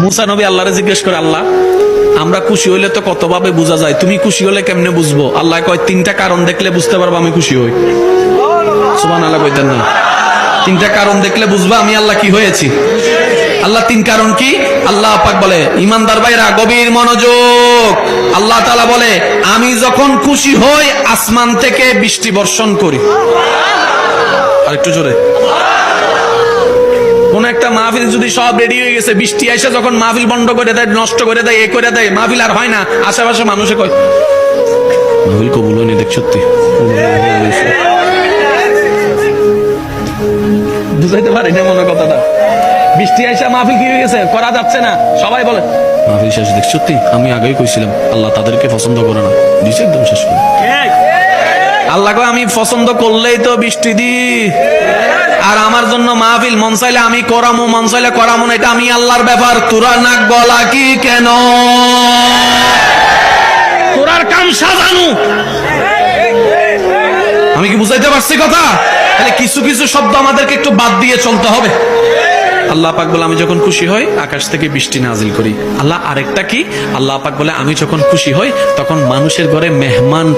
মুসা নবী আল্লাহরে জিজ্ঞেস করে, আল্লাহ, আমরা খুশি হইলে তো কতভাবে বোঝা যায়? তুমি খুশি হলে কেমনে বুঝব? আল্লাহ কয়, তিনটা কারণ দেখলে বুঝতে পারব আমি খুশি হই। সুবান আল্লাহ কইতেন না। তিনটা কারণ দেখলে বুঝবা আমি আল্লাহ কি হয়েছি। আল্লাহ তিন কারণ কি? আল্লাহ পাক বলে, ইমানদার ভাইরা, গভীর মনোযোগ। আল্লাহ তাআলা বলে, আমি যখন খুশি হই, আসমান থেকে বৃষ্টি বর্ষণ করি। আর একটু জোরে। একটা মাহফিল যদি সব রেডি হয়ে গেছে, বৃষ্টি এসে যখন মাহফিল বন্ধ করে দেয়, নষ্ট করে দেয়, এ করে দেয়, মাহফিল আর হয় না। আশেপাশে মানুষে কয়, মাহফিল কবুল হয়নি দেখ সত্যি। বুঝাইতে পারি না মনে কথাটা। বৃষ্টি এসে মাহফিল কি হয়ে গেছে? করা যাচ্ছে না। সবাই বলে, মাহফিল শেষ, দেখ সত্যি। আমি আগেই কইছিলাম, আল্লাহ তাদেরকে পছন্দ করে না। দিছে একদম শেষ করে। আল্লাহ আমি পছন্দ করলেই তো বৃষ্টি দি আর আমার জন্য মাহফিল, মন চাইলে আমি করামো, মন চাইলে করামো না, এটা আমি আল্লাহর ব্যাপার। তোরা নাক গলা কি কেন? তোরার কাম সাজানো। আমি কি বুঝাইতে পারছি কথা? তাহলে কিছু কিছু শব্দ আমাদেরকে একটু বাদ দিয়ে চলতে হবে। আল্লাহ পাক বলে, আমি যখন খুশি হই, আকাশ থেকে বৃষ্টি নাজিল করি। আল্লাহ আরেকটা কি? আল্লাহ পাক বলে, আমি যখন খুশি হই, তখন মানুষের ঘরে মেহমান